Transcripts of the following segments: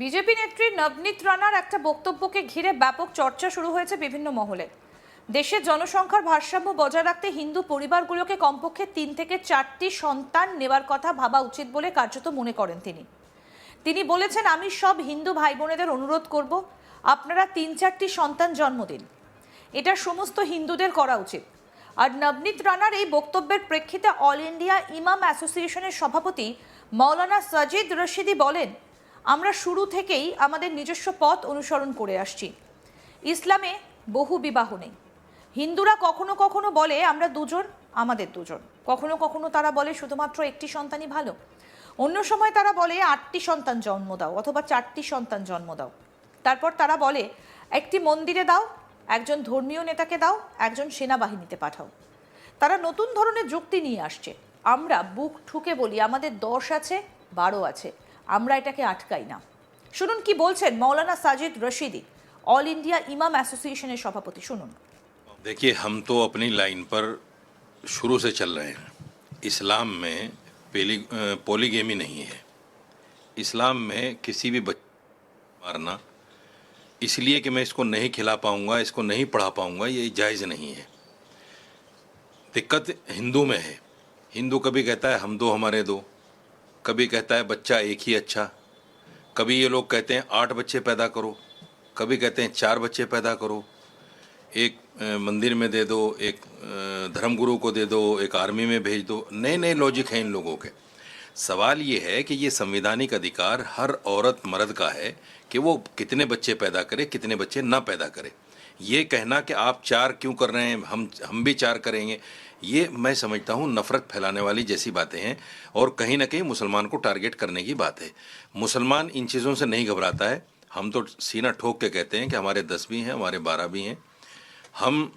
BJP নেত্রী নবনীত রানার একটা বক্তব্যকে ঘিরে ব্যাপক চর্চা শুরু হয়েছে বিভিন্ন মহলে। দেশের জনসংখ্যার ভারসাম্য বজায় রাখতে হিন্দু পরিবারগুলোকে কমপক্ষে তিন থেকে চারটি সন্তান নেবার কথা ভাবা উচিত বলে কার্যত মনে করেন তিনি। তিনি বলেছেন, আমি সব হিন্দু ভাই বোনেদের অনুরোধ করব, আপনারা তিন চারটি সন্তান জন্ম দিন। এটা সমস্ত হিন্দুদের করা উচিত। আর নবনীত রানার এই বক্তব্যের প্রেক্ষিতে অল ইন্ডিয়া ইমাম অ্যাসোসিয়েশনের সভাপতি মৌলানা সাজিদ রশিদি বলেন আমরা শুরু থেকেই আমাদের নিজস্ব পথ অনুসরণ করে আসছি। ইসলামে বহু বিবাহ নেই। হিন্দুরা কখনো কখনো বলে, আমরা দুজন, আমাদের দুজন। কখনো কখনো তারা বলে, শুধুমাত্র একটি সন্তানই ভালো। অন্য সময় তারা বলে, আটটি সন্তান জন্ম দাও অথবা চারটি সন্তান জন্ম দাও। তারপর তারা বলে, একটি মন্দিরে দাও, একজন ধর্মীয় নেতাকে দাও, একজন সেনাবাহিনীতে পাঠাও। তারা নতুন ধরনের যুক্তি নিয়ে আসছে। আমরা বুক ঠুকে বলি, আমাদের দশ আছে, বারো আছে। আমরা এটাকে আটকাই না শুনুন কি বলছেন Maulana Sajid Rashidi all India imam অ্যাসোসিয়েশনের সভাপতি শুনুন देखिए हम तो अपनी लाइन पर शुरू से चल रहे हैं इस्लाम में पेली पोलीगेमी नहीं है इस्लाम में किसी भी बच्चे मारना इसलिए कि मैं इसको नहीं खिला पाऊंगा इसको नहीं पढ़ा पाऊंगा ये जायज़ नहीं है दिक्कत हिंदू में है हिंदू कभी कहता है हम दो हमारे दो कभी कहता है, बच्चा, एक ही अच्छा। कभी ये लोग कहते हैं, आठ बच्चे पैदा करो। कभी कहते हैं, चार बच्चे पैदा करो। एक मंदिर में दे दो, एक धर्मगुरु को दे दो, एक आर्मी में भेज दो। नए नए लॉजिक हैं इन लोगों के। सवाल ये है कि ये संवैधानिक अधिकार हर औरत मर्द का है कि वो कितने बच्चे पैदा करे, कितने बच्चे ना पैदा करे। ये कहना कि आप चार क्यों कर रहे हैं, हम हम भी चार करेंगे, ये मैं समझता हूँ नफ़रत फैलाने वाली जैसी बातें हैं और कहीं ना कहीं मुसलमान को टारगेट करने की बात है। मुसलमान इन चीज़ों से नहीं घबराता है। हम तो सीना ठोक के कहते हैं कि हमारे दस भी हैं, हमारे बारह भी हैं। हम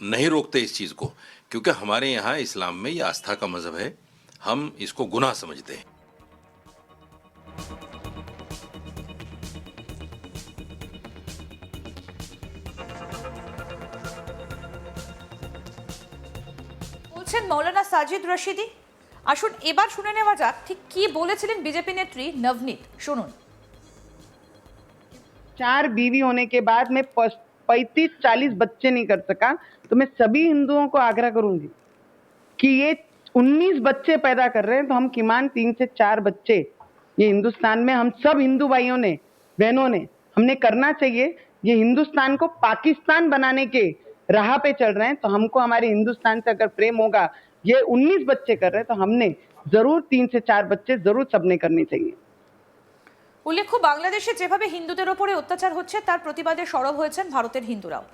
नहीं रोकते इस चीज़ को, क्योंकि हमारे यहाँ इस्लाम में ये आस्था का मज़हब है। हम इसको गुनाह समझते हैं। বলছেন মৌলানা সাজিদ রশিদি আসুন এবার শুনে নেওয়া যাক ঠিক কি বলেছিলেন বিজেপি নেত্রী নবনীত শুনুন चार बीवी होने के बाद मैं पैंतीस चालीस बच्चे नहीं कर सका तो मैं सभी हिंदुओं को आग्रह करूंगी कि ये उन्नीस बच्चे पैदा कर रहे हैं तो हम किमान तीन से चार बच्चे ये हिंदुस्तान में हम सब हिंदू भाइयों ने बहनों ने हमने करना चाहिए ये हिंदुस्तान को पाकिस्तान बनाने के राह पे चल रहे हैं तो हमको हमारे हिंदुस्तान से अगर प्रेम होगा ये उन्नीस बच्चे कर रहे हैं तो हमने जरूर तीन से चार बच्चे जरूर सबने करने चाहिए উল্লেখ্য বাংলাদেশে যেভাবে হিন্দুদের ওপরে অত্যাচার হচ্ছে তার প্রতিবাদে সরব হয়েছেন ভারতের হিন্দুরাও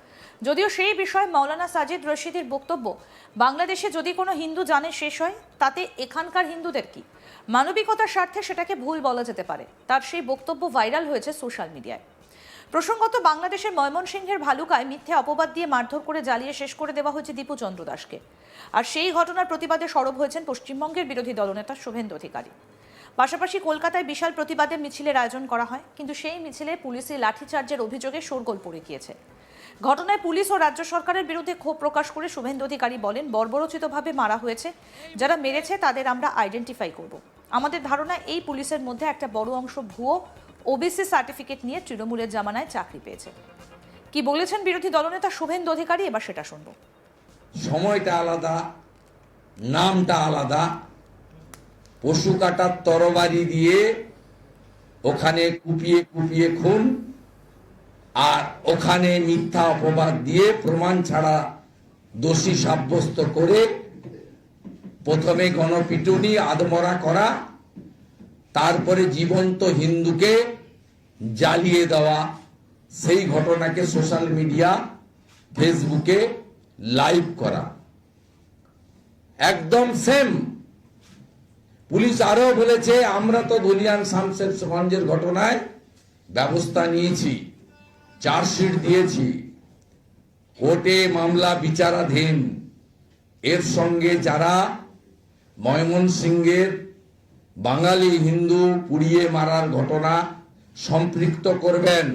যদিও সেই বিষয়ে মৌলানা সাজিদ রশিদের বক্তব্য বাংলাদেশে যদি কোনো হিন্দু জানে শেষ হয় তাতে এখানকার হিন্দুদের কি মানবিকতার স্বার্থে সেটাকে ভুল বলা যেতে পারে তার সেই বক্তব্য ভাইরাল হয়েছে সোশ্যাল মিডিয়ায় প্রসঙ্গত, বাংলাদেশের ময়মনসিংহের ভালুকায় মিথ্যে অপবাদ দিয়ে মারধর করে জ্বালিয়ে শেষ করে দেওয়া হয়েছে দীপু চন্দ্র দাসকে আর সেই ঘটনার প্রতিবাদে সরব হয়েছেন পশ্চিমবঙ্গের বিরোধী দলনেতা শুভেন্দু অধিকারী। পাশাপাশি কলকাতায় বিশাল প্রতিবাদের মিছিলের আয়োজন করা হয়, কিন্তু সেই মিছিলে পুলিশি লাঠিচার্জের অভিযোগে শোরগোল পড়ে গিয়েছে। ঘটনায় পুলিশ ও রাজ্য সরকারের বিরুদ্ধে ক্ষোভ প্রকাশ করে শুভেন্দু অধিকারী বলেন, বর্বরচিতভাবে মারা হয়েছে। যারা মেরেছে তাদের আমরা আইডেন্টিফাই করব। আমাদের ধারণা, এই পুলিশের মধ্যে একটা বড় অংশ ভুয়ো ওবিসি সার্টিফিকেট নিয়ে তৃণমূলের জামানায় চাকরি পেয়েছে। কি বলেছেন বিরোধী দলনেতা শুভেন্দু অধিকারী? এবার সেটা শুনব। সময়টা আলাদা, নামটা আলাদা। পশু কাটার তরবারি দিয়ে ওখানে কুপিয়ে কুপিয়ে খুন, আর ওখানে মিথ্যা অপবাদ দিয়ে প্রমাণ ছাড়া দোষী সাব্যস্ত করে প্রথমে গণপিটুনি, আদমরা করা, তারপরে জীবন্ত হিন্দুকে জ্বালিয়ে দেওয়া সেই ঘটনাকে সোশ্যাল মিডিয়া, ফেসবুকে লাইভ করা। একদম সেম পুলিশ আরও বলেছে, আমরা তো ধুলিয়ান শামশেরগঞ্জের ঘটনায় ব্যবস্থা নিয়েছি, চার্জশিট দিয়েছি। কোর্টে মামলা বিচারাধীন। এর সঙ্গে যারা ময়মনসিংহের বাঙালি হিন্দু পুড়িয়ে মারার ঘটনা সম্পৃক্ত করবেন,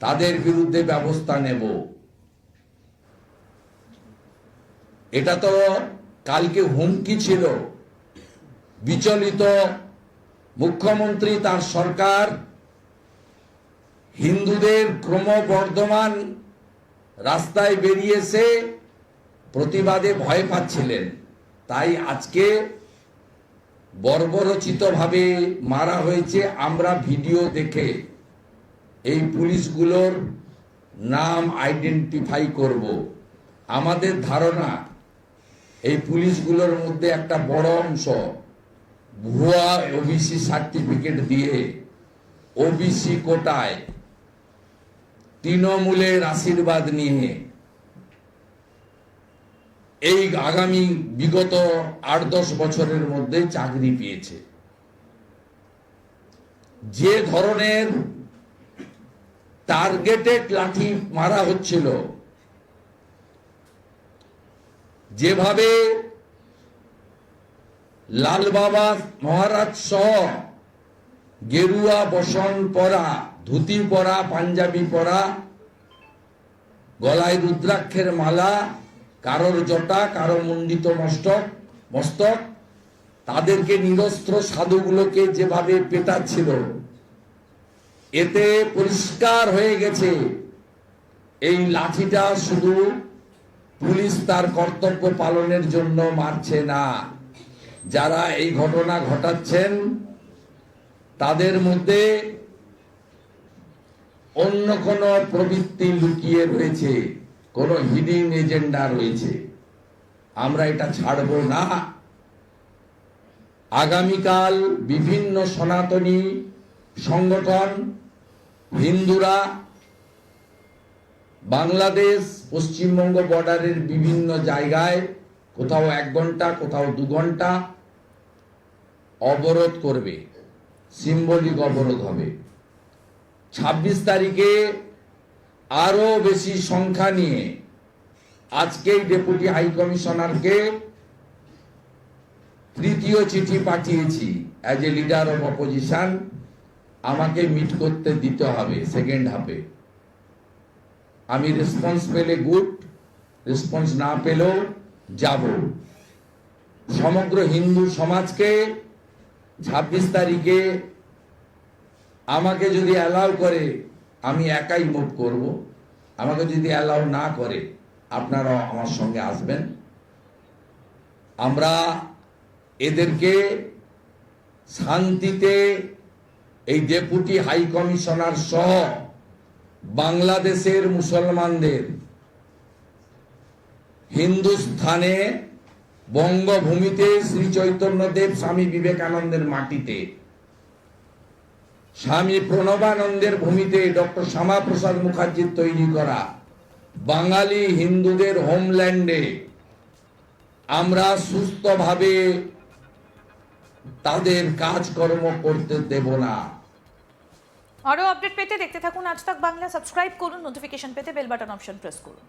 তাদের বিরুদ্ধে ব্যবস্থা নেব। এটা তো কালকে হুমকি ছিল। বিচলিত মুখ্যমন্ত্রী, তার সরকার, হিন্দুদের ক্রমবর্ধমান রাস্তায় বেরিয়েছে প্রতিবাদে ভয় পাচ্ছিলেন। তাই আজকে বর্বরচিতভাবে মারা হয়েছে আমরা ভিডিও দেখে। এই পুলিশগুলোর নাম আইডেন্টিফাই করব। আমাদের ধারণা, এই পুলিশগুলোর মধ্যে একটা বড় অংশ ভুয়া ওবিসি সার্টিফিকেট দিয়ে ওবিসি কোটায় তৃণমূলের আশীর্বাদ নিয়ে এই আগামী বিগত আট দশ বছরের মধ্যে চাকরি পেয়েছে। যে ধরনের টার্গেটেড লাঠি মারা হচ্ছিল, যেভাবে লাল বাবা মহারাজ সহ গেরুয়া, বসন পরা, ধুতি পরা, পাঞ্জাবি পরা, গলায় রুদ্রাক্ষের মালা কারোর জটা কারও মণ্ডিত মস্তক মস্তক তাদেরকে নিরস্ত্র সাধুগুলোকে যেভাবে পেটাচ্ছিল, এতে পরিষ্কার হয়ে গেছে, এই লাঠিটা শুধু পুলিশ তার কর্তব্য পালনের জন্য মারছে না। যারা এই ঘটনা ঘটাচ্ছেন, তাদের মধ্যে অন্য কোনো প্রবৃত্তি লুকিয়ে রয়েছে। কোনো হিডিং এজেন্ডা রয়েছে। আমরা এটা ছাড়ব না। আগামীকাল বিভিন্ন সনাতনী সংগঠন, হিন্দুরা, বাংলাদেশ, পশ্চিমবঙ্গ বর্ডারের বিভিন্ন জায়গায় কোথাও এক ঘণ্টা, কোথাও দু ঘণ্টা অবরোধ করবে। সিম্বলিক অবরোধ হবে। ছাব্বিশ তারিখে আরও বেশি সংখ্যা নিয়ে আজকেই ডেপুটি হাই কমিশনারকে তৃতীয় চিঠি পাঠিয়েছি as a leader of opposition আমাকে মিট করতে দিতে হবে সেকেন্ড হাফে আমি রেসপন্স পেলে গুড রেসপন্স না পেলেও যাব। সমগ্র হিন্দু সমাজকে ছাব্বিশ তারিখে আমাকে যদি অ্যালাউ করে আমি একাই মুভ করব। আমাকে যদি অ্যালাউ না করে, আপনারাও আমার সঙ্গে আসবেন। আমরা এদেরকে শান্তিতে এই ডেপুটি হাই কমিশনার সহ বাংলাদেশের মুসলমানদের হিন্দুস্থানে বঙ্গভূমিতে শ্রী চৈতন্যদেব স্বামী বিবেকানন্দের মাটিতে স্বামী প্রণবানন্দের ভূমিতে ডক্টর শ্যামাপ্রসাদ মুখার্জির তৈরি করা। বাঙালি হিন্দুদের হোমল্যান্ডে আমরা সুস্থভাবে তাদের কাজকর্ম করতে দেব না। আরও আপডেট পেতে দেখতে থাকুন। আজ তাক বাংলা সাবস্ক্রাইব করুন, নোটিফিকেশন পেতে বেল বাটন অপশন প্রেস করুন।